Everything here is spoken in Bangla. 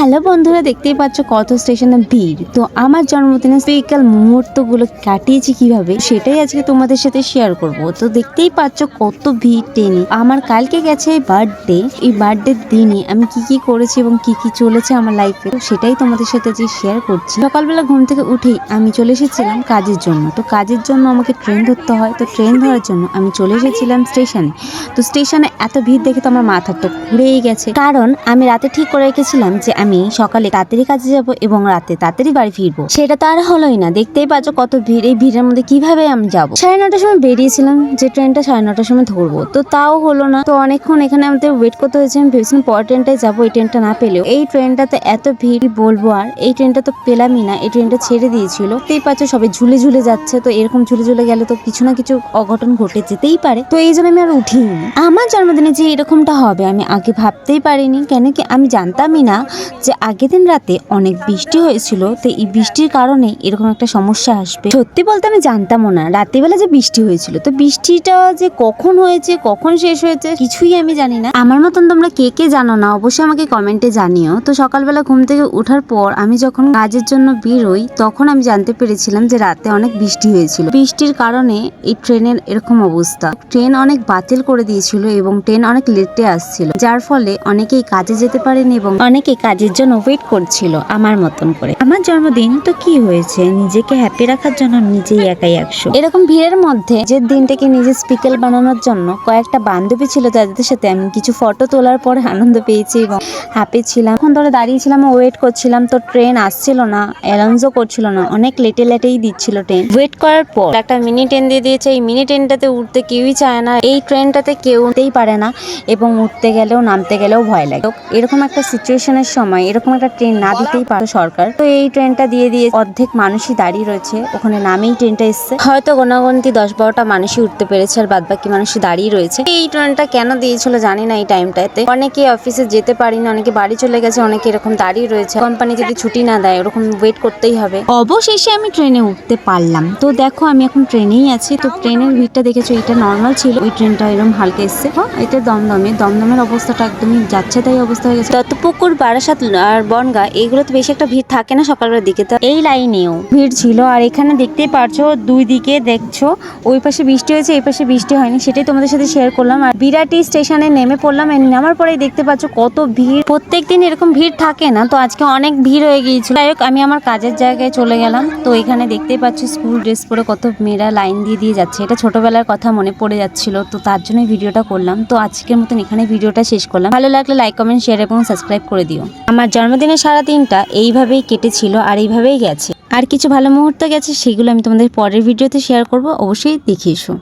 হ্যালো বন্ধুরা, দেখতেই পাচ্ছ কত স্টেশনে ভিড়। তো আমার জন্মদিনের স্পেশাল মুহূর্তগুলো কাটিয়েছি কীভাবে, সেটাই আজকে তোমাদের সাথে শেয়ার করব। তো দেখতেই পাচ্ছ কত ভিড় টেনে। আমার কালকে গেছে বার্থডে এই বার্থডে দিনে আমি কি কি করেছি এবং কি কি চলেছে আমার লাইফে সেটাই তোমাদের সাথে আজকে শেয়ার করছি। সকালবেলা ঘুম থেকে উঠেই আমি চলে এসেছিলাম কাজের জন্য। তো কাজের জন্য আমাকে ট্রেন ধরতে হয়। তো ট্রেন ধরার জন্য আমি চলে এসেছিলাম স্টেশনে তো স্টেশনে এত ভিড় দেখে তো আমার মাথা তো ঘুরেই গেছে। কারণ আমি রাতে ঠিক করে রেখেছিলাম যে আমি সকালে তাড়াতাড়ি কাজে যাব এবং রাতে তাড়াতাড়ি বাড়ি ফিরবো। সেটা তো আর হলোই না। দেখতেই পাচ্ছ কত ভিড়। এই ভিড়ের মধ্যে কীভাবে আমি যাব? সাড়ে নটার সময় বেরিয়েছিলাম যে ট্রেনটা সাড়ে নটার সময় ধরবো। তো তাও হলো না। তো অনেকক্ষণ এখানে আমাদের ওয়েট করতে হয়েছে। আমি ভেবেছিলাম পরের ট্রেনটায় যাব, এই ট্রেনটা না পেলেও। এই ট্রেনটাতে এত ভিড় বলব আর? এই ট্রেনটা তো পেলামই না। এই ট্রেনটা ছেড়ে দিয়েছিল। দেখতেই পাচ্ছ সবাই ঝুলে ঝুলে যাচ্ছে। তো এরকম ঝুলে ঝুলে গেলে তো কিছু না কিছু অঘটন ঘটে যেতেই পারে। তো এই জন্য আমি আর উঠিনি আমার জন্মদিনে যে এরকমটা হবে আমি আগে ভাবতেই পারিনি। কেন কি আমি জানতামই না যে আগের দিন রাতে অনেক বৃষ্টি হয়েছিল, তো এই বৃষ্টির কারণে এরকম একটা সমস্যা আসবে। সত্যি বলতে আমি জানতামও না, রাত্রিবেলা যে বৃষ্টি হয়েছিল। তো বৃষ্টিটা যে কখন হয়েছে, কখন শেষ হয়েছে, কিছুই আমি জানি না। আমার মতন তোমরা কে কে জানো না, অবশ্যই আমাকে কমেন্টে জানিও। তো সকালবেলা ঘুম থেকে ওঠার পর আমি যখন কাজের জন্য বেরোই, তখন আমি জানতে পেরেছিলাম যে রাতে অনেক বৃষ্টি হয়েছিল। বৃষ্টির কারণে এই ট্রেনের এরকম অবস্থা। ট্রেন অনেক বাতিল করে দিয়েছিল এবং ট্রেন অনেক লেটে আসছিল, যার ফলে অনেকেই কাজে যেতে পারেনি এবং অনেকে কাজের জন্য ওয়েট করছিল আমার মতন করে। আমার জন্মদিন তো কি হয়েছে? নিজেকে হ্যাপি রাখার জন্য নিজেই একাই একশো। এরকম ভিড়ের মধ্যে যে দিনটাকে নিজে স্পিকেল বানানোর জন্য কয়েকটা বান্ধবী ছিল যাদের সাথে আমি কিছু ফটো তোলার পরে আনন্দ পেয়েছি এবং হ্যাপি ছিলাম। এখন ধরে দাঁড়িয়েছিলাম ওয়েট করছিলাম, তো ট্রেন আসছিল না অ্যালাউন্সও করছিল না, অনেক লেটে লেটেই দিচ্ছিল ট্রেন ওয়েট করার পর একটা মিনি ট্রেন দিয়ে দিয়েছে। এই মিনি ট্রেনটাতে উঠতে কেউই চায় না। এই ট্রেনটাতে কেউ উঠতেই পারে না এবং উঠতে গেলেও, নামতে গেলেও ভয় লাগে। এরকম একটা সিচুয়েশনের সময় এরকম একটা ট্রেন না দিতেই পারে সরকার। তো এই ট্রেনটা দিয়ে দিয়ে অর্ধেক মানুষই দাঁড়িয়ে রয়েছে। ওখানে নামেই ট্রেনটা এসছে। হয়তো গোনাগন্তি দশ বারোটা মানুষই উঠতে পেরেছে আর বাদ বাকি মানুষই দাঁড়িয়ে রয়েছে। এই ট্রেনটা কেন দিয়েছিল জানি না এই টাইমটাতে অনেকে অফিসে যেতে পারি না অনেকে বাড়ি চলে গেছে অনেকে এরকম দাঁড়িয়ে রয়েছে। কোম্পানি যদি ছুটি না দেয় ওরকম ওয়েট করতেই হবে। অবশেষে আমি ট্রেনে উঠতে পারলাম। তো দেখো আমি এখন ট্রেনেই আছি। তো ট্রেনের ভিড়টা দেখেছ? এটা নর্মাল ছিল। ওই ট্রেনটা এরকম হালকা এসছে। হ্যাঁ এটা দমদমে। দমদমের অবস্থাটা একদমই যাচ্ছে তাই অবস্থা হয়ে গেছে। দত্তপুকুর বারাসাত আর বনগা এইগুলোতে বেশি একটা ভিড় থাকে না সকালবেলার দিকে। তো এই লাইনেও ভিড় ছিল। আর এখানে দেখতেই পারছ দুই দিকে দেখছ, ওই পাশে বৃষ্টি হয়েছে, এই পাশে বৃষ্টি হয়নি। সেটাই তোমাদের সাথে শেয়ার করলাম। আর বিরাটি স্টেশনে নেমে পড়লাম। নামার পরেই দেখতে পাচ্ছ কত ভিড়। প্রত্যেক দিন এরকম ভিড় থাকে না। তো আজকে অনেক ভিড় হয়ে গিয়েছিল। যাই হোক, আমি আমার কাজের জায়গায় চলে গেলাম। তো এখানে দেখতেই পাচ্ছ স্কুল ড্রেস পরে কত মেয়েরা লাইন দিয়ে দিয়ে যাচ্ছে। এটা ছোটবেলার কথা মনে পড়ে যাচ্ছিল। তো তার জন্যই ভিডিওটা করলাম। তো আজকের মতন এখানে ভিডিওটা শেষ করলাম। ভালো লাগলে লাইক কমেন্ট শেয়ার এবং সাবস্ক্রাইব করে দিও। আমার জন্মদিনের সারা দিনটা এইভাবেই কেটেছিল আর এইভাবেই গেছে। আর কিছু ভালো মুহূর্ত গেছে, সেগুলো আমি তোমাদের পরের ভিডিওতে শেয়ার করব, অবশ্যই দেখিয়েছো